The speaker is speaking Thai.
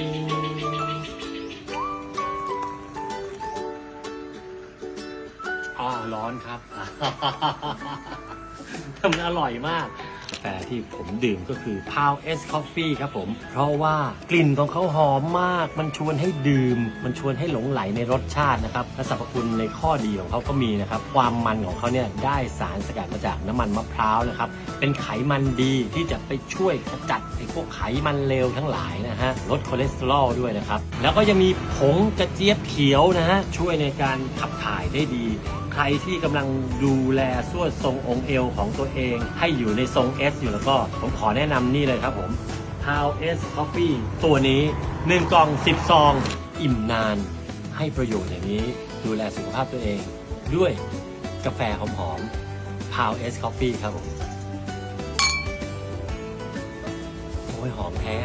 ติงอ๋อร้อนครับ แต่มันอร่อยมาก แต่ที่ผมดื่มก็คือ p o w S Coffee ครับผม เพราะว่ากลิ่นของเขาหอมมาก มันชวนให้ดื่ม มันชวนให้หลงไหลในรสชาตินะครับ และสรรพคุณในข้อดีของเขาก็มีนะครับ ความมันของเขาเนี่ยได้สารสกัดมาจากน้ำมันมะพร้าวนะครับ เป็นไขมันดีที่จะไปช่วยขจัดไอ้พวกไขมันเลวทั้งหลายนะฮะ ลดคอเลสเตอรอลด้วยนะครับ แล้วก็ยังมีผงกระเจี๊ยบเขียวนะฮะ ช่วยในการขับถ่ายได้ดีใครที่กำลังดูแลส่วนทรงองค์เอวของตัวเอง ให้อยู่ในทรง S อยู่แล้วก็ผมขอแนะนำนี่เลยครับผม p o w S Coffee ตัวนี้ 1 กล่อง 10 ซอง อิ่มนาน ให้ประโยชน์อย่างนี้ดูแลสุขภาพตัวเอง ด้วยกาแฟหอมๆ p o w S Coffee ครับผม โอ้ยหอมแท้